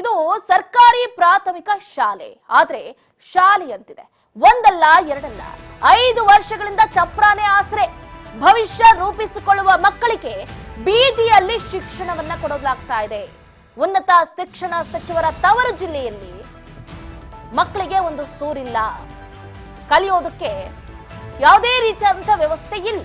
ಇದು ಸರ್ಕಾರಿ ಪ್ರಾಥಮಿಕ ಶಾಲೆ. ಆದ್ರೆ ಶಾಲೆಯಂತಿದೆ ಒಂದಲ್ಲ, ಎರಡಲ್ಲ. ಐದು ವರ್ಷಗಳಿಂದ ಚಪ್ರಾನೆ ಆಸರೆ. ಭವಿಷ್ಯ ರೂಪಿಸಿಕೊಳ್ಳುವ ಮಕ್ಕಳಿಗೆ ಬೀದಿಯಲ್ಲಿ ಶಿಕ್ಷಣವನ್ನ ಕೊಡಲಾಗ್ತಾ ಇದೆ. ಉನ್ನತ ಶಿಕ್ಷಣ ಸಚಿವರ ತವರು ಜಿಲ್ಲೆಯಲ್ಲಿ ಮಕ್ಕಳಿಗೆ ಒಂದು ಸೂರಿಲ್ಲ. ಕಲಿಯೋದಕ್ಕೆ ಯಾವುದೇ ರೀತಿಯಾದಂತಹ ವ್ಯವಸ್ಥೆ ಇಲ್ಲ.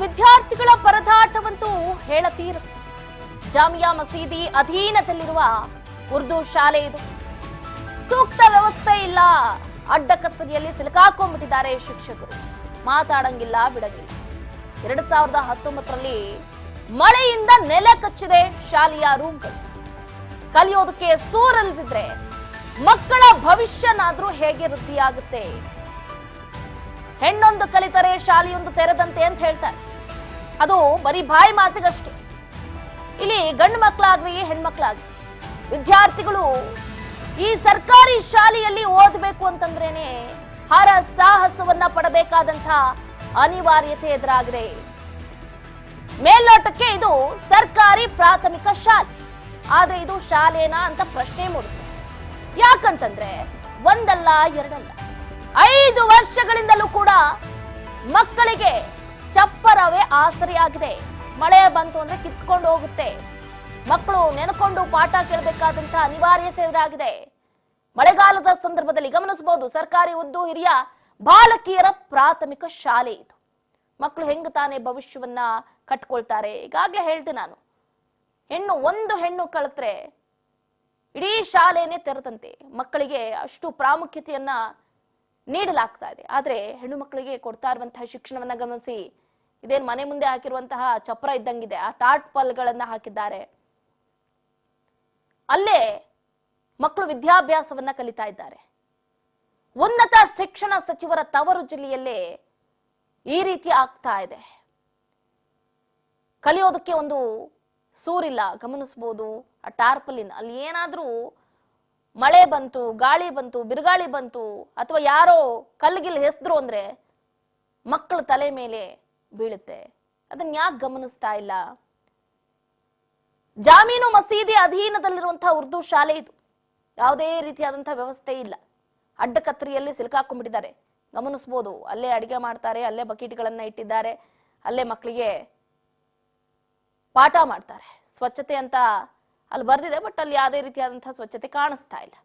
ವಿದ್ಯಾರ್ಥಿಗಳ ಪರದಾಟವಂತೂ ಹೇಳತೀರ. ಜಾಮಿಯಾ ಮಸೀದಿ ಅಧೀನದಲ್ಲಿರುವ ಉರ್ದು ಶಾಲೆ ಇದು. ಸೂಕ್ತ ವ್ಯವಸ್ಥೆ ಇಲ್ಲ. ಅಡ್ಡಕತ್ತರಿಯಲ್ಲಿ ಸಿಲುಕಾಕೊಂಡ್ಬಿಟ್ಟಿದ್ದಾರೆ ಶಿಕ್ಷಕರು. ಮಾತಾಡಂಗಿಲ್ಲ, ಬಿಡಂಗಿಲ್ಲ. ಎರಡ್ ಸಾವಿರದ ಹತ್ತೊಂಬತ್ತರಲ್ಲಿ ಮಳೆಯಿಂದ ನೆಲೆ ಕಚ್ಚಿದೆ ಶಾಲೆಯ ರೂಮ್ಗಳು. ಕಲಿಯೋದಕ್ಕೆ ಸೂರಲ್ದಿದ್ರೆ ಮಕ್ಕಳ ಭವಿಷ್ಯನಾದ್ರೂ ಹೇಗೆ ವೃದ್ಧಿಯಾಗುತ್ತೆ? ಹೆಣ್ಣೊಂದು ಕಲಿತರೆ ಶಾಲೆಯೊಂದು ತೆರೆದಂತೆ ಅಂತ ಹೇಳ್ತಾರೆ. ಅದು ಬರೀ ಬಾಯಿ ಮಾತಿಗಷ್ಟೇ. ಇಲ್ಲಿ ಗಂಡು ಮಕ್ಕಳಾಗ್ಲಿ ಹೆಣ್ಮಕ್ಳಾಗ್ಲಿ, ವಿದ್ಯಾರ್ಥಿಗಳು ಈ ಸರ್ಕಾರಿ ಶಾಲೆಯಲ್ಲಿ ಓದಬೇಕು ಅಂತಂದ್ರೇನೆ ಹರ ಸಾಹಸವನ್ನ ಪಡಬೇಕಾದಂತ ಅನಿವಾರ್ಯತೆ ಎದುರಾಗಿದೆ. ಮೇಲ್ನೋಟಕ್ಕೆ ಇದು ಸರ್ಕಾರಿ ಪ್ರಾಥಮಿಕ ಶಾಲೆ. ಆದ್ರೆ ಇದು ಶಾಲೆನಾ ಅಂತ ಪ್ರಶ್ನೆ ಮೂಡುತ್ತೆ ಯಾಕಂತಂದ್ರೆ ಒಂದಲ್ಲ ಎರಡಲ್ಲ. ಐದು ವರ್ಷಗಳಿಂದಲೂ ಕೂಡ ಮಕ್ಕಳಿಗೆ ಚಪ್ಪರವೇ ಆಸರೆಯಾಗಿದೆ. ಮಳೆ ಬಂತು ಅಂದ್ರೆ ಕಿತ್ಕೊಂಡು ಹೋಗುತ್ತೆ. ಮಕ್ಕಳು ನೆನಕೊಂಡು ಪಾಠ ಕೇಳಬೇಕಾದಂತಹ ಅನಿವಾರ್ಯತೆ ಎದುರಾಗಿದೆ. ಮಳೆಗಾಲದ ಸಂದರ್ಭದಲ್ಲಿ ಗಮನಿಸಬಹುದು, ಸರ್ಕಾರಿ ಉದ್ದು ಹಿರಿಯ ಬಾಲಕಿಯರ ಪ್ರಾಥಮಿಕ ಶಾಲೆ ಇದು. ಮಕ್ಕಳು ಹೆಂಗ್ ತಾನೇ ಭವಿಷ್ಯವನ್ನ ಕಟ್ಕೊಳ್ತಾರೆ? ಈಗಾಗ್ಲೇ ಹೇಳ್ದೆ ನಾನು. ಹೆಣ್ಣು ಒಂದು ಹೆಣ್ಣು ಕಳತ್ರೆ ಇಡೀ ಶಾಲೆನೇ ತೆರೆದಂತೆ. ಮಕ್ಕಳಿಗೆ ಅಷ್ಟು ಪ್ರಾಮುಖ್ಯತೆಯನ್ನ ನೀಡಲಾಗ್ತಾ ಇದೆ. ಆದ್ರೆ ಹೆಣ್ಣು ಮಕ್ಕಳಿಗೆ ಕೊಡ್ತಾ ಇರುವಂತಹ ಶಿಕ್ಷಣವನ್ನ ಗಮನಿಸಿ ಇದೇನ್ ಮನೆ ಮುಂದೆ ಹಾಕಿರುವಂತಹ ಚಪ್ರ ಇದ್ದಂಗಿದೆ. ಆ ಟಾಟ್ ಪಲ್ಗಳನ್ನ ಹಾಕಿದ್ದಾರೆ. ಅಲ್ಲೇ ಮಕ್ಕಳು ವಿದ್ಯಾಭ್ಯಾಸವನ್ನ ಕಲಿತಾ ಇದ್ದಾರೆ. ಉನ್ನತ ಶಿಕ್ಷಣ ಸಚಿವರ ತವರು ಜಿಲ್ಲೆಯಲ್ಲೇ ಈ ರೀತಿ ಆಗ್ತಾ ಇದೆ. ಕಲಿಯೋದಕ್ಕೆ ಒಂದು ಸೂರಿಲ್ಲ ಗಮನಿಸಬಹುದು ಆ ಟಾರ್ಪಲಿನ್ ಅಲ್ಲಿ ಏನಾದ್ರೂ ಮಳೆ ಬಂತು, ಗಾಳಿ ಬಂತು, ಬಿರುಗಾಳಿ ಬಂತು, ಅಥವಾ ಯಾರೋ ಕಲ್ಗಿಲ್ ಹೆಸ್ದ್ರು ಅಂದ್ರೆ ಮಕ್ಕಳ ತಲೆ ಮೇಲೆ ಬೀಳುತ್ತೆ. ಅದನ್ನ ಯಾಕೆ ಗಮನಿಸ್ತಾ ಇಲ್ಲ? ಜಾಮೀನು ಮಸೀದಿ ಅಧೀನದಲ್ಲಿರುವಂತಹ ಉರ್ದು ಶಾಲೆ ಇದು. ಯಾವುದೇ ರೀತಿಯಾದಂತಹ ವ್ಯವಸ್ಥೆ ಇಲ್ಲ. ಅಡ್ಡ ಕತ್ರಿಯಲ್ಲಿ ಸಿಲುಕಾಕೊಂಡ್ಬಿಟ್ಟಿದ್ದಾರೆ. ಗಮನಿಸ್ಬೋದು, ಅಲ್ಲೇ ಅಡಿಗೆ ಮಾಡ್ತಾರೆ, ಅಲ್ಲೇ ಬಕೀಟ್ಗಳನ್ನ ಇಟ್ಟಿದ್ದಾರೆ, ಅಲ್ಲೇ ಮಕ್ಕಳಿಗೆ ಪಾಠ ಮಾಡ್ತಾರೆ. ಸ್ವಚ್ಛತೆ ಅಂತ ಅಲ್ಲಿ ಬರ್ದಿದೆ ಬಟ್ ಅಲ್ಲಿ ಯಾವುದೇ ರೀತಿಯಾದಂತಹ ಸ್ವಚ್ಛತೆ ಕಾಣಿಸ್ತಾ ಇಲ್ಲ.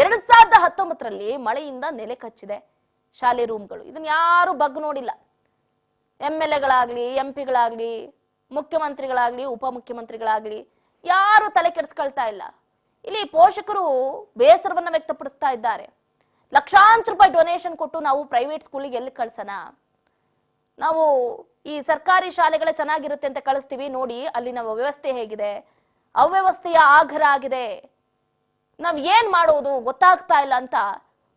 ಎರಡ್ ಸಾವಿರದ ಹತ್ತೊಂಬತ್ತರಲ್ಲಿ ಮಳೆಯಿಂದ ನೆಲೆ ಕಚ್ಚಿದೆ ಶಾಲೆ ರೂಮ್ಗಳು ಇದನ್ನ ಯಾರು ಬಗ್ ನೋಡಿಲ್ಲ. ಎಂ ಎಲ್ ಎಗಳಾಗ್ಲಿ, ಎಂ ಪಿಗಳಾಗ್ಲಿ, ಮುಖ್ಯಮಂತ್ರಿಗಳಾಗ್ಲಿ, ಉಪಮುಖ್ಯಮಂತ್ರಿಗಳಾಗ್ಲಿ, ಯಾರು ತಲೆ ಕೆಡಿಸ್ಕೊಳ್ತಾ ಇಲ್ಲ. ಇಲ್ಲಿ ಪೋಷಕರು ಬೇಸರವನ್ನ ವ್ಯಕ್ತಪಡಿಸ್ತಾ ಇದ್ದಾರೆ. ಲಕ್ಷಾಂತರ ರೂಪಾಯಿ ಡೊನೇಷನ್ ಕೊಟ್ಟು ನಾವು ಪ್ರೈವೇಟ್ ಸ್ಕೂಲಿಗೆ ಎಲ್ಲಿ ಕಳ್ಸೋಣ? ನಾವು ಈ ಸರ್ಕಾರಿ ಶಾಲೆಗಳೇ ಚೆನ್ನಾಗಿರುತ್ತೆ ಅಂತ ಕಳಿಸ್ತೀವಿ, ನೋಡಿ ಅಲ್ಲಿನ ವ್ಯವಸ್ಥೆ ಹೇಗಿದೆ. ಅವ್ಯವಸ್ಥೆಯ ಆಗರ ಆಗಿದೆ ನಾವ್ ಏನ್ ಮಾಡೋದು ಗೊತ್ತಾಗ್ತಾ ಇಲ್ಲ ಅಂತ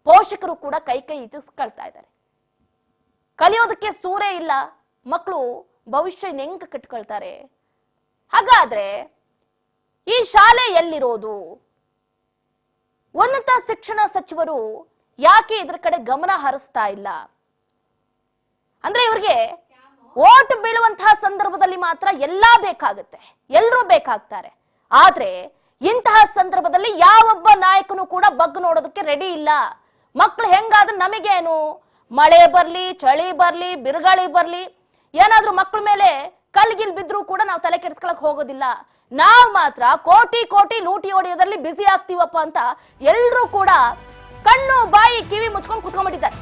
ಪೋಷಕರು ಕೂಡ ಕೈ ಕೈ ಇಚ್ಚಿಸ್ಕೊಳ್ತಾ ಇದ್ದಾರೆ. ಕಲಿಯೋದಕ್ಕೆ ಸೂರೇ ಇಲ್ಲ. ಮಕ್ಕಳು ಭವಿಷ್ಯ ಹೆಂಗ್ ಕಟ್ಕೊಳ್ತಾರೆ? ಹಾಗಾದ್ರೆ ಈ ಶಾಲೆ ಎಲ್ಲಿರೋದು? ಉನ್ನತ ಶಿಕ್ಷಣ ಸಚಿವರು ಯಾಕೆ ಇದ್ರ ಕಡೆ ಗಮನ ಹರಿಸ್ತಾ ಇಲ್ಲ? ಅಂದ್ರೆ ಇವ್ರಿಗೆ ಓಟ್ ಬೀಳುವಂತಹ ಸಂದರ್ಭದಲ್ಲಿ ಮಾತ್ರ ಎಲ್ಲಾ ಬೇಕಾಗುತ್ತೆ. ಎಲ್ಲರೂ ಬೇಕಾಗ್ತಾರೆ. ಆದ್ರೆ ಇಂತಹ ಸಂದರ್ಭದಲ್ಲಿ ಯಾವೊಬ್ಬ ನಾಯಕನು ಕೂಡ ಬಗ್ ನೋಡೋದಕ್ಕೆ ರೆಡಿ ಇಲ್ಲ. ಮಕ್ಳು ಹೆಂಗಾದ್ರೆ ನಮಗೇನು? ಮಳೆ ಬರ್ಲಿ, ಚಳಿ ಬರ್ಲಿ, ಬಿರುಗಾಳಿ ಬರ್ಲಿ, ಏನಾದ್ರೂ ಮಕ್ಳ ಮೇಲೆ ಕಲ್ಗಿಲ್ ಬಿದ್ರೂ ಕೂಡ ನಾವು ತಲೆ ಕೆಡಿಸ್ಕೊಳಕ್ ಹೋಗೋದಿಲ್ಲ. ನಾವು ಮಾತ್ರ ಕೋಟಿ ಕೋಟಿ ಲೂಟಿ ಹೊಡೆಯೋದ್ರಲ್ಲಿ ಬ್ಯುಸಿ ಆಗ್ತೀವಪ್ಪ ಅಂತ ಎಲ್ಲರೂ ಕೂಡ ಕಣ್ಣು, ಬಾಯಿ, ಕಿವಿ ಮುಚ್ಕೊಂಡು ಕುತ್ಕೊಂಡ್ಬಿಟ್ಟಿದ್ದಾರೆ.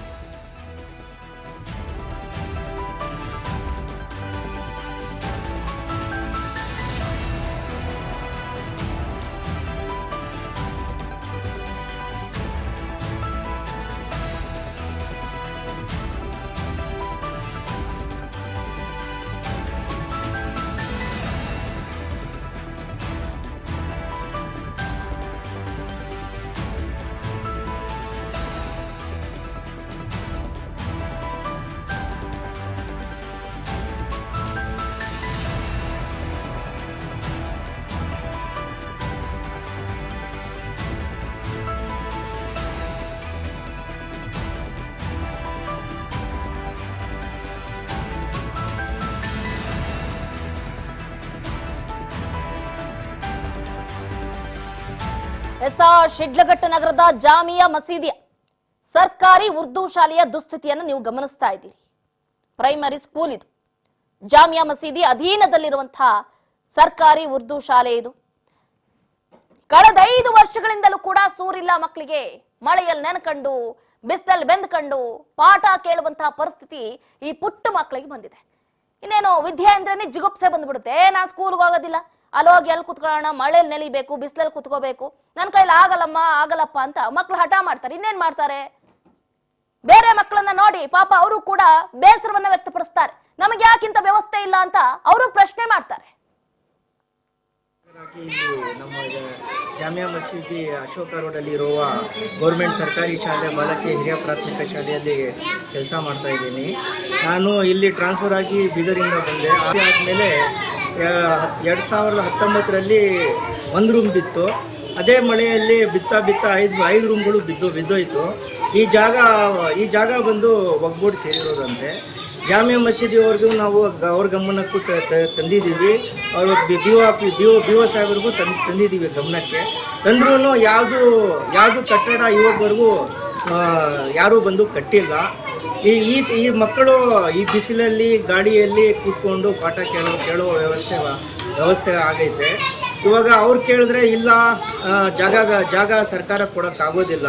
ಎಸ್ ಶಿಡ್ಲಘಟ್ಟ ನಗರದ ಜಾಮಿಯಾ ಮಸೀದಿಯ ಸರ್ಕಾರಿ ಉರ್ದು ಶಾಲೆಯ ದುಸ್ಥಿತಿಯನ್ನು ನೀವು ಗಮನಿಸ್ತಾ ಇದ್ದೀರಿ. ಪ್ರೈಮರಿ ಸ್ಕೂಲ್ ಇದು. ಜಾಮಿಯಾ ಮಸೀದಿ ಅಧೀನದಲ್ಲಿರುವಂತಹ ಸರ್ಕಾರಿ ಉರ್ದು ಶಾಲೆ ಇದು. ಕಳೆದ ಐದು ವರ್ಷಗಳಿಂದಲೂ ಕೂಡ ಸೂರಿಲ್ಲ ಮಕ್ಕಳಿಗೆ. ಮಳೆಯಲ್ಲಿ ನೆನ್ಕಂಡು, ಬಿಸಿಲಲ್ಲಿ ಬೆಂದ್ಕಂಡು, ಪಾಠ ಕೇಳುವಂತಹ ಪರಿಸ್ಥಿತಿ ಈ ಪುಟ್ಟ ಮಕ್ಕಳಿಗೆ ಬಂದಿದೆ. ಇನ್ನೇನು ವಿದ್ಯಾ ಅಂದ್ರೇನೆ ಜಿಗುಪ್ಸೆ ಬಂದ್ಬಿಡುತ್ತೆ. ನಾನ್ ಸ್ಕೂಲ್ಗೆ ಹೋಗೋದಿಲ್ಲ. ಅಲ್ಲಿ ಹೋಗಿ ಎಲ್ಲಿ ಕುತ್ಕೊಳ್ಳೋಣ ಮಳೆಯಲ್ಲಿ ನೆಲಿಬೇಕು, ಬಿಸಿಲಲ್ಲಿ ಕುತ್ಕೋಬೇಕು. ನನ್ನ ಕೈಲಿ ಆಗಲ್ಲಮ್ಮ, ಆಗಲ್ಲಪ್ಪ ಅಂತ ಮಕ್ಳು ಹಠ ಮಾಡ್ತಾರೆ. ಇನ್ನೇನ್ ಮಾಡ್ತಾರೆ? ಬೇರೆ ಮಕ್ಕಳನ್ನ ನೋಡಿ ಪಾಪ ಅವರು ಕೂಡ ಬೇಸರವನ್ನ ವ್ಯಕ್ತಪಡಿಸ್ತಾರೆ. ನಮಗೆ ಯಾಕಿಂತ ವ್ಯವಸ್ಥೆ ಇಲ್ಲ ಅಂತ ಅವರು ಪ್ರಶ್ನೆ ಮಾಡ್ತಾರೆ. ನಮ್ಮ ಜಾಮಿಯಾ ಮಸೀದಿ ಅಶೋಕ ರೋಡಲ್ಲಿ ಇರುವ ಗೌರ್ಮೆಂಟ್ ಸರ್ಕಾರಿ ಶಾಲೆ ಬಾಲಕಿ ಹಿರಿಯ ಪ್ರಾಥಮಿಕ ಶಾಲೆಯಲ್ಲಿ ಕೆಲಸ ಮಾಡ್ತಾ ಇದ್ದೀನಿ. ನಾನು ಇಲ್ಲಿ ಟ್ರಾನ್ಸ್ಫರ್ ಆಗಿ ಬೀದರಿಂದ ಬಂದೆ. ಆದಮೇಲೆ ಎರಡು ಸಾವಿರದ ಹತ್ತೊಂಬತ್ತರಲ್ಲಿ ಒಂದು ರೂಮ್ ಬಿತ್ತು. ಅದೇ ಮಳೆಯಲ್ಲಿ ಬಿತ್ತಾ ಬಿತ್ತಾ ಐದು ಐದು ರೂಮ್ಗಳು ಬಿದ್ದು ಬಿದ್ದೋಯ್ತು. ಈ ಜಾಗ ಈ ಜಾಗ ಬಂದು ಒಗ್ಗೂಡಿ ಸೇರಿರೋದಂತೆ. ಜಾಮಿಯಾ ಮಸೀದಿವರೆಗೂ ನಾವು ಅವ್ರ ಗಮನಕ್ಕೂ ತಂದಿದ್ದೀವಿ. ಅವರು B O B O B O ಸಾಹೇಬ್ರಿಗೂ ತಂದು ತಂದಿದ್ದೀವಿ ಗಮನಕ್ಕೆ. ತಂದ್ರೂ ಯಾವುದು ಯಾವುದು ಕಟ್ಟಡ ಇವಾಗವರೆಗೂ ಯಾರೂ ಬಂದು ಕಟ್ಟಿಲ್ಲ. ಈ ಈ ಈ ಮಕ್ಕಳು ಈ ಬಿಸಿಲಲ್ಲಿ ಗಾಡಿಯಲ್ಲಿ ಕೂತ್ಕೊಂಡು ಪಾಠ ಕೇಳೋ ಕೇಳೋ ವ್ಯವಸ್ಥೆ ವ್ಯವಸ್ಥೆ ಆಗೈತೆ. ಇವಾಗ ಅವ್ರು ಕೇಳಿದ್ರೆ ಇಲ್ಲ ಜಾಗ ಜಾಗ ಸರ್ಕಾರ ಕೊಡೋಕ್ಕಾಗೋದಿಲ್ಲ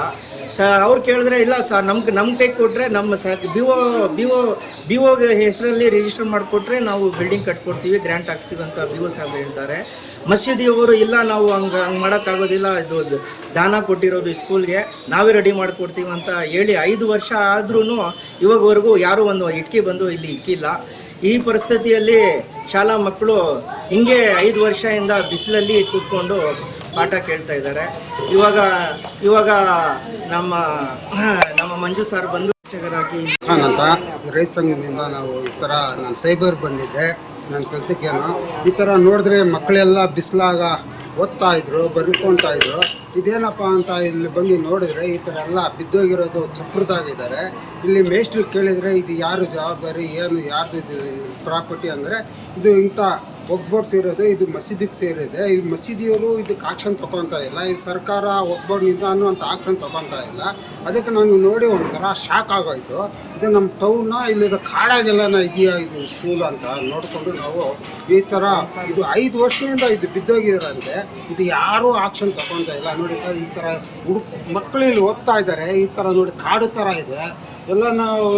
ಸ, ಅವ್ರು ಕೇಳಿದ್ರೆ ಇಲ್ಲ ಸರ್ ನಮ್ಗೆ ನಮ್ಮ ಕೈ ಕೊಟ್ಟರೆ ನಮ್ಮ ಸ B O B O B O ಹೆಸರಲ್ಲಿ ರಿಜಿಸ್ಟರ್ ಮಾಡಿಕೊಟ್ರೆ ನಾವು ಬಿಲ್ಡಿಂಗ್ ಕಟ್ಕೊಡ್ತೀವಿ ಗ್ರ್ಯಾಂಟ್ ಹಾಕ್ಸ್ತೀವಿ ಅಂತ ಬಿ ಒ ಸಾಹೇಬ್ ಹೇಳ್ತಾರೆ. ಮಸೀದಿಯವರು, ಇಲ್ಲ ನಾವು ಹಂಗೆ ಹಂಗೆ ಮಾಡೋಕ್ಕಾಗೋದಿಲ್ಲ, ಇದು ದಾನ ಕೊಟ್ಟಿರೋದು ಸ್ಕೂಲ್ಗೆ ನಾವೇ ರೆಡಿ ಮಾಡಿಕೊಡ್ತೀವಿ ಅಂತ ಹೇಳಿ ಐದು ವರ್ಷ ಆದ್ರೂ ಇವಾಗವರೆಗೂ ಯಾರೂ ಒಂದು ಇಟ್ಕೆ ಬಂದು ಇಲ್ಲಿ ಇಕ್ಕಿಲ್ಲ. ಈ ಪರಿಸ್ಥಿತಿಯಲ್ಲಿ ಶಾಲಾ ಮಕ್ಕಳು ಹಿಂಗೆ ಐದು ವರ್ಷದಿಂದ ಬಿಸಿಲಲ್ಲಿ ಕೂತ್ಕೊಂಡು ಪಾಠ ಕೇಳ್ತಾ ಇದ್ದಾರೆ. ಇವಾಗ ಇವಾಗ ನಮ್ಮ ನಮ್ಮ ಮಂಜು ಸರ್ ಬಂದು ಶಿಕ್ಷಕರಾಗಿ ಅಂತ ರೈತ ಸಂಘದಿಂದ ನಾವು ಈ ಥರ, ನಾನು ಸೈಬರ್ ಬಂದಿದ್ದೆ. ನನ್ನ ಕೆಲಸಕ್ಕೇನು ಈ ಥರ ನೋಡಿದ್ರೆ ಮಕ್ಕಳೆಲ್ಲ ಬಿಸಿಲಾಗ ಓದ್ತಾ ಇದ್ರು ಬರ್ಕೊತಾ ಇದ್ರು ಇದೇನಪ್ಪ ಅಂತ ಇಲ್ಲಿ ಬಂದು ನೋಡಿದ್ರೆ ಈ ಥರ ಎಲ್ಲ ಬಿದ್ದೋಗಿರೋದು ಚಪ್ರದಾಗಿದ್ದಾರೆ. ಇಲ್ಲಿ ಮೇಸ್ಟ್ರಿ ಕೇಳಿದರೆ ಇದು ಯಾರು ಜವಾಬ್ದಾರಿ, ಏನು, ಯಾರ್ದು ಇದು ಪ್ರಾಪರ್ಟಿ ಅಂದರೆ ಇದು ಇಂಥ ಒಗ್ಬೋರ್ಡ್ ಸೇರೋದು, ಇದು ಮಸೀದಿಗೆ ಸೇರಿದೆ. ಈ ಮಸೀದಿಯವರು ಇದಕ್ಕೆ ಆಕ್ಷನ್ ತಗೊತಾ ಇಲ್ಲ. ಈ ಸರ್ಕಾರ ಒಗ್ಬೋರ್ಡ್ನಿಂದ ಅನ್ನುವಂಥ ಆಕ್ಷನ್ ತೊಗೊತಾ ಇಲ್ಲ. ಅದಕ್ಕೆ ನಾನು ನೋಡಿ ಒಂಥರ ಶಾಕ್ ಆಗೋಯ್ತು. ಇದು ನಮ್ಮ ಟೌನ್ನ ಇಲ್ಲಿರೋ ಕಾಡಾಗೆಲ್ಲನ ಇದೆಯಾ ಇದು ಸ್ಕೂಲ್ ಅಂತ ನೋಡಿಕೊಂಡು ನಾವು ಈ ಥರ ಇದು ಐದು ವರ್ಷದಿಂದ ಇದು ಬಿದ್ದೋಗಿರೋಂತೆ ಇದು ಯಾರೂ ಆಕ್ಷನ್ ತಗೊತಾ ಇಲ್ಲ. ನೋಡಿ ಸರ್ ಈ ಥರ ಹುಡುಕ್ ಮಕ್ಕಳು ಇಲ್ಲಿ ಓದ್ತಾ ಇದ್ದಾರೆ. ಈ ಥರ ನೋಡಿ ಕಾಡು ಥರ ಇದೆ. ಎಲ್ಲ ನಾವು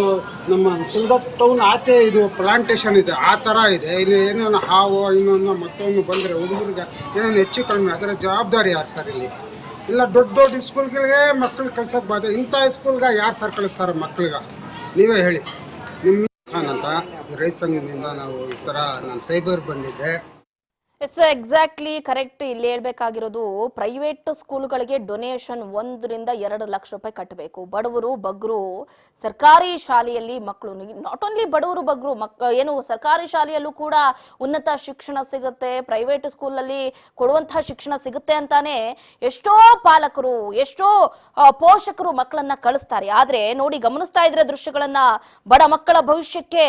ನಮ್ಮ ಸಿಲ್ದಟ್ ಟೌನ್ ಆಚೆ ಇದು ಪ್ಲಾಂಟೇಶನ್ ಇದೆ. ಆ ಥರ ಇದೆ. ಇಲ್ಲಿ ಏನೇನು ಹಾವು ಇನ್ನೊಂದು ಮತ್ತೊಂದು ಬಂದರೆ ಹುಡುಗರಿಗೆ ಏನೇನು ಹೆಚ್ಚು ಕಡಿಮೆ. ಅದರ ಜವಾಬ್ದಾರಿ ಯಾರು ಸರ್ ಇಲ್ಲಿ? ಇಲ್ಲ, ದೊಡ್ಡ ದೊಡ್ಡ ಸ್ಕೂಲ್ಗಳಿಗೆ ಮಕ್ಕಳು ಕಳ್ಸೋಕೆ ಬಾರ್ದು ಇಂಥ ಸ್ಕೂಲ್ಗೆ ಯಾರು ಸರ್ ಕಳಿಸ್ತಾರೆ ಮಕ್ಕಳಿಗೆ ನೀವೇ ಹೇಳಿ. ನಿಮ್ಮ ಖಾನ್ ಅಂತ. ರೈತ ಸಂಘದಿಂದ ನಾವು ಈ ಥರ ನಾನು ಸೈಬರ್ ಬಂದಿದ್ದೆ. ಎಸ್ ಎಕ್ಸಾಕ್ಟ್ಲಿ ಕರೆಕ್ಟ್ ಇಲ್ಲಿ ಹೇಳ್ಬೇಕಾಗಿರೋದು ಪ್ರೈವೇಟ್ ಸ್ಕೂಲ್ಗಳಿಗೆ ಡೊನೇಷನ್ ಒಂದರಿಂದ ಎರಡು ಲಕ್ಷ ರೂಪಾಯಿ ಕಟ್ಟಬೇಕು. ಬಡವರು ಬಗ್ರು ಸರ್ಕಾರಿ ಶಾಲೆಯಲ್ಲಿ ಮಕ್ಕಳು. ನಾಟ್ ಓನ್ಲಿ ಬಡವರು ಬಗ್ರು ಮಕ್, ಏನು ಸರ್ಕಾರಿ ಶಾಲೆಯಲ್ಲೂ ಕೂಡ ಉನ್ನತ ಶಿಕ್ಷಣ ಸಿಗುತ್ತೆ. ಪ್ರೈವೇಟ್ ಸ್ಕೂಲಲ್ಲಿ ಕೊಡುವಂತಹ ಶಿಕ್ಷಣ ಸಿಗುತ್ತೆ ಅಂತಾನೆ ಎಷ್ಟೋ ಪಾಲಕರು, ಎಷ್ಟೋ ಪೋಷಕರು ಮಕ್ಕಳನ್ನ ಕಳಿಸ್ತಾರೆ. ಆದ್ರೆ ನೋಡಿ ಗಮನಿಸ್ತಾ ಇದ್ರೆ ದೃಶ್ಯಗಳನ್ನ ಬಡ ಮಕ್ಕಳ ಭವಿಷ್ಯಕ್ಕೆ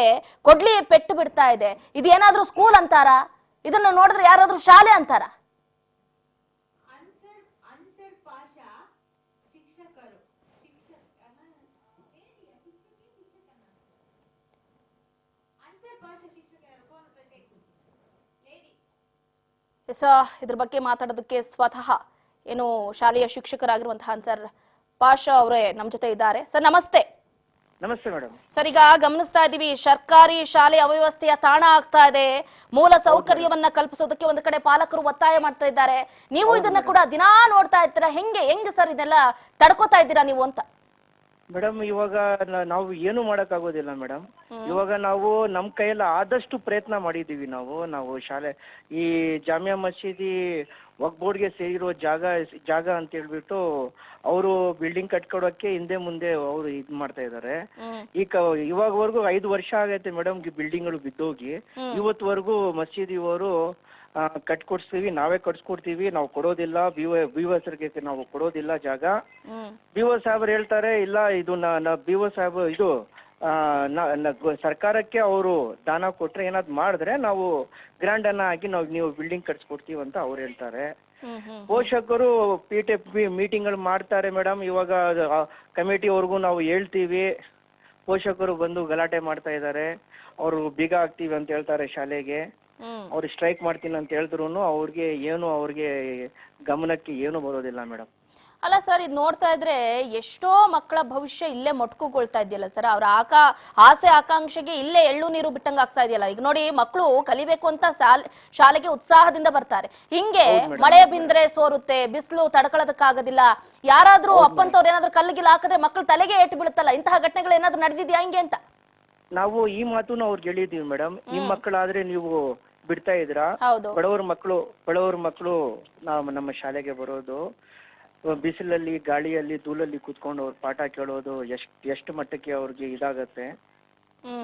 ಕೊಡ್ಲಿ ಪೆಟ್ಟು ಬಿಡ್ತಾ ಇದೆ. ಇದೇನಾದ್ರೂ ಸ್ಕೂಲ್ ಅಂತಾರಾ? ಇದನ್ನ ನೋಡಿದ್ರೆ ಯಾರಾದ್ರೂ ಶಾಲೆ ಅಂತಾರ? ಎಸ್ ಇದ್ರ ಬಗ್ಗೆ ಮಾತಾಡೋದಕ್ಕೆ ಸ್ವತಃ ಏನು ಶಾಲೆಯ ಶಿಕ್ಷಕರಾಗಿರುವಂತಹ ಸರ್ ಪಾಷಾ ಅವರೇ ನಮ್ಮ ಜೊತೆ ಇದ್ದಾರೆ. ಸರ್ ನಮಸ್ತೆ. ನಮಸ್ತೆ ಮೇಡಮ್. ಸರ್ ಈಗ ಗಮನಿಸ್ತಾ ಇದೀವಿ ಸರ್ಕಾರಿ ಶಾಲೆ ಅವ್ಯವಸ್ಥೆಯ ತಾಣ ಆಗ್ತಾ ಇದೆ. ಮೂಲ ಸೌಕರ್ಯವನ್ನ ಕಲ್ಪಿಸೋದಕ್ಕೆ ಒಂದು ಕಡೆ ಪಾಲಕರು ಒತ್ತಾಯ ಮಾಡ್ತಾ ಇದ್ದಾರೆ. ನೀವು ಇದನ್ನ ಕೂಡ ದಿನಾ ನೋಡ್ತಾ ಇರ್ತೀರಾ? ಹೆಂಗೆ ಹೆಂಗೆ ಸರ್ ಇದೆಲ್ಲ ತಡ್ಕೋತಾ ಇದ್ದೀರಾ ನೀವು ಅಂತ? ಮೇಡಮ್ ಇವಾಗ ನಾವು ಏನು ಮಾಡಕ್ ಆಗೋದಿಲ್ಲ ಮೇಡಮ್ ಇವಾಗ ನಾವು ನಮ್ ಕೈಯಲ್ಲಿ ಆದಷ್ಟು ಪ್ರಯತ್ನ ಮಾಡಿದೀವಿ ನಾವು. ನಾವು ಶಾಲೆ ಈ ಜಾಮಿಯಾ ಮಸೀದಿ ಗೆ ಸೇರಿರೋ ಜಾಗ ಜಾಗ ಅಂತ ಹೇಳ್ಬಿಟ್ಟು ಅವರು ಬಿಲ್ಡಿಂಗ್ ಕಟ್ಕೊಡೋಕೆ ಹಿಂದೆ ಮುಂದೆ ಅವರು ಇದ್ ಮಾಡ್ತಾ ಇದ್ದಾರೆ. ಈ ಈಗ ಇವಾಗವರೆಗೂ ಐದು ವರ್ಷ ಆಗೈತೆ ಮೇಡಮ್ ಬಿಲ್ಡಿಂಗ್ಗಳು ಬಿದ್ದೋಗಿ. ಇವತ್ವರೆಗೂ ಮಸೀದಿಯವರು ಅವರು ಕಟ್ಕೊಡ್ಸ್ತೀವಿ ನಾವೇ ಕಟ್ಸ್ಕೊಡ್ತೀವಿ ನಾವು ಕೊಡೋದಿಲ್ಲ ಬಿ ಬಿ ಹೆಸರಿಗೆ ನಾವು ಕೊಡೋದಿಲ್ಲ ಜಾಗ. ಬಿಒ ಬಿ ಸಾಹೇಬ್ರು ಹೇಳ್ತಾರೆ ಇಲ್ಲ ಇದು ನಾ ಬಿ ಒ ಸಾಹೇಬ್ ಇದು ಸರ್ಕಾರಕ್ಕೆ ಅವರು ದಾನ ಕೊಟ್ರೆ ಏನಾದ್ರು ಮಾಡಿದ್ರೆ ನಾವು ಗ್ರಾಂಡ್ ಅನ್ನ ಹಾಕಿ ನಾವು ನೀವು ಬಿಲ್ಡಿಂಗ್ ಕಟ್ಸ್ಕೊಡ್ತೀವಿ ಅಂತ ಅವ್ರು ಹೇಳ್ತಾರೆ. ಪೋಷಕರು ಪಿಟಿಪಿ ಮೀಟಿಂಗ್ಗಳು ಮಾಡ್ತಾರೆ ಮೇಡಮ್. ಇವಾಗ ಕಮಿಟಿವರೆಗೂ ನಾವು ಹೇಳ್ತೀವಿ. ಪೋಷಕರು ಬಂದು ಗಲಾಟೆ ಮಾಡ್ತಾ ಇದ್ದಾರೆ. ಅವರು ಬೀಗ ಹಾಕ್ತೀವಿ ಅಂತ ಹೇಳ್ತಾರೆ ಶಾಲೆಗೆ. ಅವ್ರು ಸ್ಟ್ರೈಕ್ ಮಾಡ್ತೀನಿ ಅಂತ ಹೇಳಿದ್ರು ಅವ್ರಿಗೆ ಏನು ಅವ್ರಿಗೆ ಗಮನಕ್ಕೆ ಏನು ಬರೋದಿಲ್ಲ ಮೇಡಮ್. ಅಲ್ಲ ಸರ್ ಇದು ನೋಡ್ತಾ ಇದ್ರೆ ಎಷ್ಟೋ ಮಕ್ಕಳ ಭವಿಷ್ಯ ಇಲ್ಲೇ ಮೊಟ್ಕೊಳ್ತಾ ಇದೆಯಲ್ಲ ಸರ್. ಅವ್ರ ಆಕಾ ಆಸೆ ಆಕಾಂಕ್ಷೆಗೆ ಇಲ್ಲೇ ಎಳ್ಳು ನೀರು ಬಿಟ್ಟಂಗ ಆಗ್ತಾ ಇದೆಯಲ್ಲ. ಈಗ ನೋಡಿ ಮಕ್ಕಳು ಕಲಿಬೇಕು ಅಂತ ಶಾಲೆ ಶಾಲೆಗೆ ಉತ್ಸಾಹದಿಂದ ಬರ್ತಾರೆ. ಹಿಂಗೆ ಮಳೆ ಬಿಂದ್ರೆ ಸೋರುತ್ತೆ ಬಿಸಿಲು ತಡ್ಕೊಳ್ಳೋದಕ್ಕಾಗೋದಿಲ್ಲ. ಯಾರಾದ್ರೂ ಅಪ್ಪಂತವ್ರು ಏನಾದ್ರೂ ಕಲ್ಲಿಗಿಲ್ಲ ಹಾಕಿದ್ರೆ ಮಕ್ಕಳು ತಲೆಗೆ ಏಟು ಬೀಳುತ್ತಲ್ಲ ಇಂತಹ ಘಟನೆಗಳು ಏನಾದ್ರೂ ನಡೆದಿದ್ಯಾ ಹಿಂಗೆ ಅಂತ? ನಾವು ಈ ಮಾತು ಅವ್ರಿಗೆ ಹೇಳಿದೀವಿ ಮೇಡಮ್. ನಿಮ್ ಮಕ್ಕಳಾದ್ರೆ ನೀವು ಬಿಡ್ತಾ ಇದ್ರಾ ಬಡವರ ಮಕ್ಕಳು ಬಡವರ ಮಕ್ಕಳು ನಾವು ನಮ್ಮ ಶಾಲೆಗೆ ಬರೋದು. ಬಿಸಿಲಲ್ಲಿ ಗಾಳಿಯಲ್ಲಿ ಧೂಳಲ್ಲಿ ಕೂತ್ಕೊಂಡು ಅವ್ರು ಪಾಠ ಕೇಳೋದು ಎಷ್ಟ್ ಎಷ್ಟು ಮಟ್ಟಕ್ಕೆ ಅವ್ರಿಗೆ ಇದಾಗತ್ತೆ.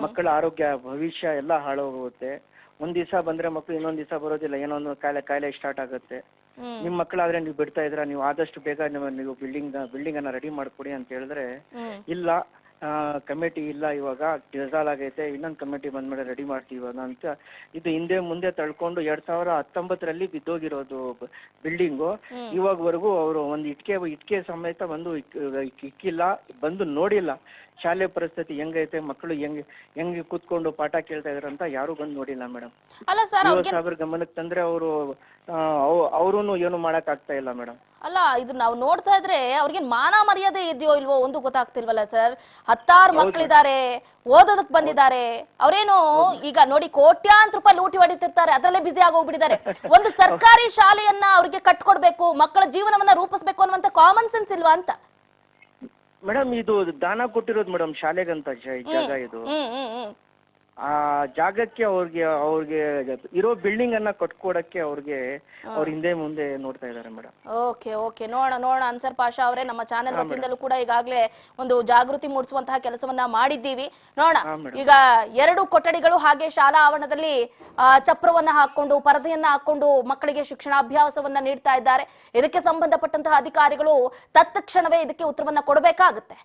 ಮಕ್ಕಳ ಆರೋಗ್ಯ ಭವಿಷ್ಯ ಎಲ್ಲ ಹಾಳಾಗೋಗುತ್ತೆ. ಒಂದ್ ದಿವಸ ಬಂದ್ರೆ ಮಕ್ಳು ಇನ್ನೊಂದ್ ದಿವಸ ಬರೋದಿಲ್ಲ ಏನೋ ಒಂದು ಕಾಯಿಲೆ ಕಾಯಿಲೆ ಸ್ಟಾರ್ಟ್ ಆಗುತ್ತೆ. ನಿಮ್ ಮಕ್ಕಳಾದ್ರೆ ನೀವು ಬಿಡ್ತಾ ಇದ್ರ ನೀವು ಆದಷ್ಟು ಬೇಗ ನೀವು- ಬಿಲ್ಡಿಂಗ್ ಬಿಲ್ಡಿಂಗ್ ಅನ್ನ ರೆಡಿ ಮಾಡ್ಕೊಡಿ ಅಂತ ಹೇಳಿದ್ರೆ ಇಲ್ಲ ಕಮಿಟಿ ಇಲ್ಲ ಇವಾಗ. ಡಿಸಾಲ್ ಆಗೈತೆ ಇನ್ನೊಂದು ಕಮಿಟಿ ಬಂದ್ಮೇಲೆ ರೆಡಿ ಮಾಡ್ತೀವಿ ಇವಾಗ ಅಂತ. ಇದು ಹಿಂದೆ ಮುಂದೆ ತಳ್ಕೊಂಡು ಎರಡ್ ಸಾವಿರ ಹತ್ತೊಂಬತ್ತರಲ್ಲಿ ಬಿದ್ದೋಗಿರೋದು ಬಿಲ್ಡಿಂಗು ಇವಾಗವರೆಗೂ ಅವರು ಒಂದು ಇಟ್ಕೆ ಇಟ್ಕೆ ಸಮೇತ ಬಂದು ಇಕ್- ಇಕ್- ಇಕ್ಕಿಲ್ಲ. ಬಂದು ನೋಡಿಲ್ಲ. ಶಾಲೆ ಪರಿಸ್ಥಿತಿ ಹೆಂಗೈತೆ ಮಕ್ಕಳು ಹೆಂಗ್ ಹೆಂಗ್ ಕೂತ್ಕೊಂಡು ಪಾಠ ಕೇಳ್ತಾ ಇದಾರೆ ಅಂತ ಯಾರು ಬಂದು ನೋಡಿಲ್ಲ ಮೇಡಮ್ ಅಲ್ಲ ಸರ್ ಅವ್ರಿಗೆ ಗಮನಕ್ಕೆ ತಂದ್ರೆ ಅವರು ಅವರು ಏನು ಮಾಡಕ್ ಆಗ್ತಾ ಇಲ್ಲ ಮೇಡಮ್ ಅಲ್ಲ ಇದು ನಾವು ನೋಡ್ತಾ ಇದ್ರೆ ಅವ್ರಿಗೆ ಮಾನ ಮರ್ಯಾದೆ ಇದೆಯೋ ಇಲ್ವೋ ಒಂದು ಗೊತ್ತಾಗ್ತಿಲ್ವಲ್ಲ ಸರ್? ಹತ್ತಾರು ಮಕ್ಕಳಿದ್ದಾರೆ ಓದೋದಕ್ ಬಂದಿದ್ದಾರೆ. ಅವ್ರೇನು ಈಗ ನೋಡಿ ಕೋಟ್ಯಾಂತರ ರೂಪಾಯಿ ಲೂಟಿ ಹೊಡಿತಿರ್ತಾರೆ ಅದ್ರಲ್ಲೇ ಬಿಸಿ ಆಗೋಗ್ಬಿಟ್ಟಿದ್ದಾರೆ. ಒಂದು ಸರ್ಕಾರಿ ಶಾಲೆಯನ್ನ ಅವ್ರಿಗೆ ಕಟ್ಕೊಡ್ಬೇಕು ಮಕ್ಕಳ ಜೀವನವನ್ನ ರೂಪಿಸ್ಬೇಕು ಅನ್ನುವಂತ ಕಾಮನ್ ಸೆನ್ಸ್ ಇಲ್ವಾ ಅಂತ? ಮೇಡಮ್ ಇದು ದಾನ ಕೊಟ್ಟಿರೋದು ಮೇಡಮ್ ಶಾಲೆಗಂತ ಜಾಗ ಇದು. ಹ್ಮ್ ಹ್ಮ್ ಹ್ಮ್. ಆ ಜಾಗಕ್ಕೆ ಅವ್ರಿಗೆ ಅವ್ರಿಗೆ ಇರೋ ಬಿಲ್ಡಿಂಗ್ ಅನ್ನ ಕಟ್ಕೊಡಕ್ಕೆ ಅವ್ರಿಗೆ ಅವ್ರ ಹಿಂದೆ ಮುಂದೆ ನೋಡ್ತಾ ಇದಾರೆ ಮೇಡಮ್. Okay okay. ನೋಡೋಣ ನೋಡೋಣ. ಅನ್ಸರ್ ಪಾಷಾ ಅವರೇ ನಮ್ಮ ಚಾನೆಲ್ ವತಿಯಿಂದಲೂ ಕೂಡ ಈಗಾಗಲೇ ಒಂದು ಜಾಗೃತಿ ಮೂಡಿಸುವಂತಹ ಕೆಲಸವನ್ನ ಮಾಡಿದ್ದೀವಿ. ನೋಡೋಣ. ಈಗ ಎರಡು ಕೊಠಡಿಗಳು ಹಾಗೆ ಶಾಲಾ ಆವರಣದಲ್ಲಿ ಆ, ಚಪ್ರವನ್ನ ಹಾಕೊಂಡು ಪರದೆಯನ್ನ ಹಾಕೊಂಡು ಮಕ್ಕಳಿಗೆ ಶಿಕ್ಷಣಾಭ್ಯಾಸವನ್ನ ನೀಡ್ತಾ ಇದ್ದಾರೆ. ಇದಕ್ಕೆ ಸಂಬಂಧಪಟ್ಟಂತಹ ಅಧಿಕಾರಿಗಳು ತತ್ಕ್ಷಣವೇ ಇದಕ್ಕೆ ಉತ್ತರವನ್ನ ಕೊಡಬೇಕಾಗುತ್ತೆ.